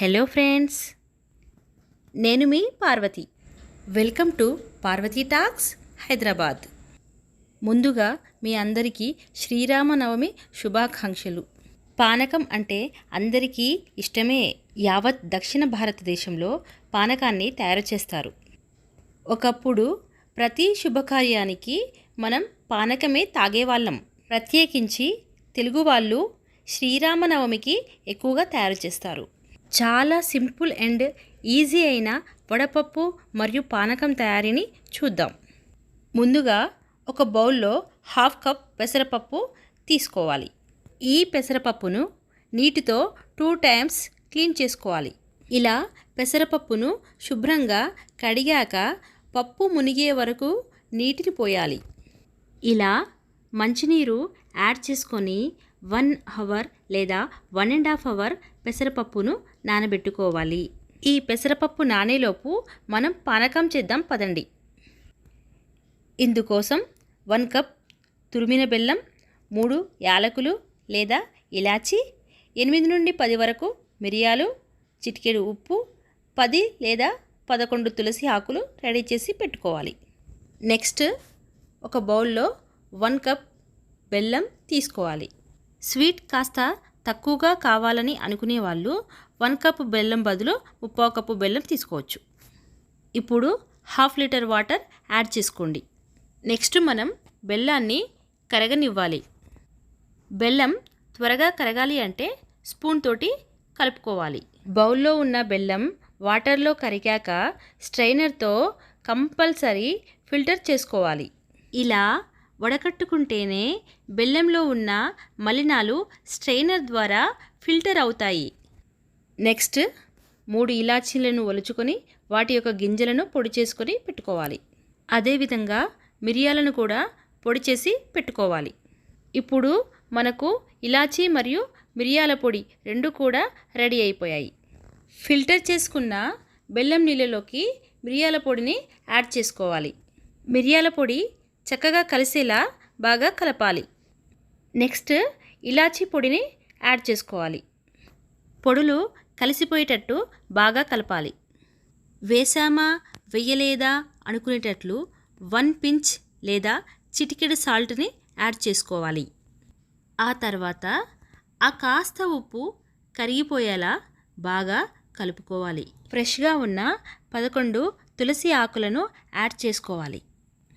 Hello friends నేను మీ Parvati. Welcome to Parvati talks Hyderabad ముందుగా మీ అందరికీ శ్రీరామనవమి శుభాకాంక్షలు. పానకం అంటే అందరికీ ఇష్టమే యావత్ దక్షిణ భారతదేశంలో పానకాన్ని తయారు చేస్తారు. ఒకప్పుడు ప్రతి శుభకార్యానికి మనం పానకమే తాగేవాళ్ళం. ప్రత్యేకించి తెలుగు వాళ్ళు శ్రీరామనవమికి ఎక్కువగా తయారు చేస్తారు. చాలా సింపుల్ అండ్ ఈజీ అయిన వడపప్పు మరియు పానకం తయారీని చూద్దాం. ముందుగా ఒక బౌల్లో హాఫ్ కప్ పెసరపప్పు తీసుకోవాలి. ఈ పెసరపప్పును నీటితో టూ టైమ్స్ క్లీన్ చేసుకోవాలి. ఇలా పెసరపప్పును శుభ్రంగా కడిగాక పప్పు మునిగే వరకు నీటిని పోయాలి. ఇలా మంచినీరు యాడ్ చేసుకొని వన్ అవర్ లేదా వన్ అండ్ హాఫ్ అవర్ పెసరపప్పును నానబెట్టుకోవాలి. ఈ పెసరపప్పు నానేలోపు మనం పానకం చేద్దాం పదండి. ఇందుకోసం వన్ కప్ తురిమిన బెల్లం మూడు యాలకులు లేదా ఇలాచి ఎనిమిది నుండి పది వరకు మిరియాలు చిటికెడు ఉప్పు పది లేదా పదకొండు తులసి ఆకులు రెడీ చేసి పెట్టుకోవాలి. నెక్స్ట్ ఒక బౌల్లో వన్ కప్ బెల్లం తీసుకోవాలి. స్వీట్ కాస్త తక్కువగా కావాలని అనుకునే వాళ్ళు వన్ కప్ బెల్లం బదులు ముప్పావు కప్పు బెల్లం తీసుకోవచ్చు. ఇప్పుడు హాఫ్ లీటర్ వాటర్ యాడ్ చేసుకోండి. నెక్స్ట్ మనం బెల్లాన్ని కరగనివ్వాలి. బెల్లం త్వరగా కరగాలి అంటే స్పూన్ తోటి కలుపుకోవాలి. బౌల్లో ఉన్న బెల్లం వాటర్లో కరిగాక స్ట్రైనర్తో కంపల్సరీ ఫిల్టర్ చేసుకోవాలి. ఇలా వడకట్టుకుంటేనే బెల్లంలో ఉన్న మలినాలు స్ట్రైనర్ ద్వారా ఫిల్టర్ అవుతాయి. నెక్స్ట్ మూడు ఇలాచీలను ఒలుచుకొని వాటి యొక్క గింజలను పొడి చేసుకొని పెట్టుకోవాలి. అదేవిధంగా మిరియాలను కూడా పొడి చేసి పెట్టుకోవాలి. ఇప్పుడు మనకు ఇలాచీ మరియు మిరియాల పొడి రెండు కూడా రెడీ అయిపోయాయి. ఫిల్టర్ చేసుకున్న బెల్లం నీళ్ళలోకి మిరియాల పొడిని యాడ్ చేసుకోవాలి. మిరియాల పొడి చక్కగా కలిసేలా బాగా కలపాలి. నెక్స్ట్ ఇలాచీ పొడిని యాడ్ చేసుకోవాలి. పొడులు కలిసిపోయేటట్టు బాగా కలపాలి. వేసామా వెయ్యలేదా అనుకునేటట్లు వన్ పించ్ లేదా చిటికెడు సాల్ట్ని యాడ్ చేసుకోవాలి. ఆ తర్వాత ఆ కాస్త ఉప్పు కరిగిపోయేలా బాగా కలుపుకోవాలి. ఫ్రెష్గా ఉన్న పదకొండు తులసి ఆకులను యాడ్ చేసుకోవాలి.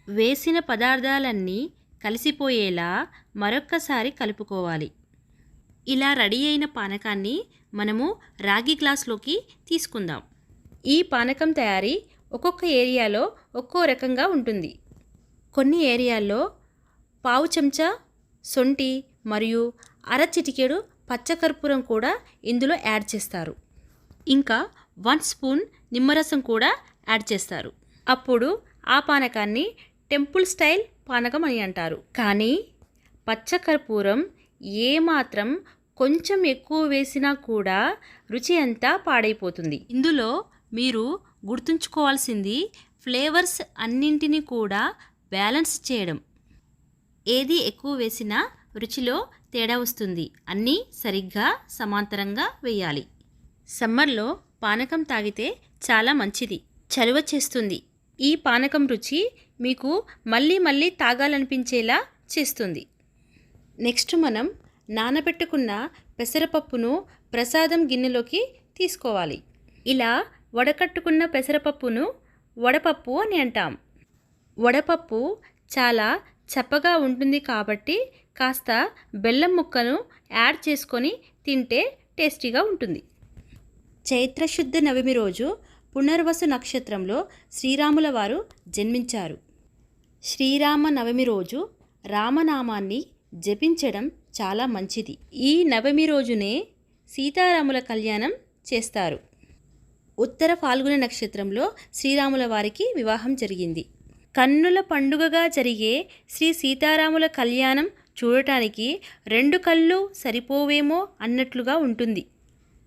వేసిన పదార్థాలన్నీ కలిసిపోయేలా మరొక్కసారి కలుపుకోవాలి. ఇలా రెడీ అయిన పానకాన్ని మనము రాగి గ్లాస్లోకి తీసుకుందాం. ఈ పానకం తయారీ ఒక్కొక్క ఏరియాలో ఒక్కో రకంగా ఉంటుంది. కొన్ని ఏరియాల్లో పావు చెంచా సొంటి మరియు అర చిటికెడు పచ్చకర్పూరం కూడా ఇందులో యాడ్ చేస్తారు. ఇంకా వన్ స్పూన్ నిమ్మరసం కూడా యాడ్ చేస్తారు. అప్పుడు ఆ పానకాన్ని టెంపుల్ స్టైల్ పానకం అని అంటారు. కానీ పచ్చకర్పూరం ఏమాత్రం కొంచెం ఎక్కువ వేసినా కూడా రుచి అంతా పాడైపోతుంది. ఇందులో మీరు గుర్తుంచుకోవాల్సింది ఫ్లేవర్స్ అన్నింటినీ కూడా బ్యాలెన్స్ చేయడం. ఏది ఎక్కువ వేసినా రుచిలో తేడా వస్తుంది. అన్నీ సరిగ్గా సమాంతరంగా వేయాలి. సమ్మర్లో పానకం తాగితే చాలా మంచిది. చలువ చేస్తుంది. ఈ పానకం రుచి మీకు మళ్ళీ మళ్ళీ తాగాలనిపించేలా చేస్తుంది. నెక్స్ట్ మనం నానబెట్టుకున్న పెసరపప్పును ప్రసాదం గిన్నెలోకి తీసుకోవాలి. ఇలా వడకట్టుకున్న పెసరపప్పును వడపప్పు అని అంటాం. వడపప్పు చాలా చప్పగా ఉంటుంది కాబట్టి కాస్త బెల్లం ముక్కను యాడ్ చేసుకొని తింటే టేస్టీగా ఉంటుంది. చైత్రశుద్ధ నవమి రోజు పునర్వసు నక్షత్రంలో శ్రీరాముల వారు జన్మించారు. శ్రీరామ నవమి రోజు రామనామాన్ని జపించడం చాలా మంచిది. ఈ నవమి రోజునే సీతారాముల కళ్యాణం చేస్తారు. ఉత్తర ఫాల్గుణ నక్షత్రంలో శ్రీరాముల వారికి వివాహం జరిగింది. కన్నుల పండుగగా జరిగే శ్రీ సీతారాముల కళ్యాణం చూడటానికి రెండు కళ్ళు సరిపోవేమో అన్నట్లుగా ఉంటుంది.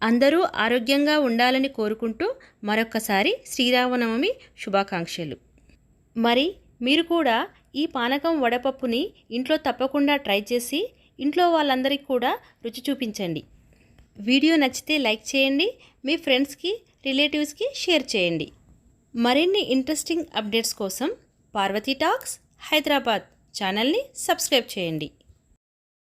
అందరూ ఆరోగ్యంగా ఉండాలని కోరుకుంటూ మరొక్కసారి శ్రీరామనవమి శుభాకాంక్షలు. మరి మీరు కూడా ఈ పానకం వడపప్పుని ఇంట్లో తప్పకుండా ట్రై చేసి ఇంట్లో వాళ్ళందరికీ కూడా రుచి చూపించండి. వీడియో నచ్చితే లైక్ చేయండి మీ ఫ్రెండ్స్కి రిలేటివ్స్కి షేర్ చేయండి. మరిన్ని ఇంట్రెస్టింగ్ అప్డేట్స్ కోసం పార్వతీ టాక్స్ హైదరాబాద్ ఛానల్ని సబ్స్క్రైబ్ చేయండి.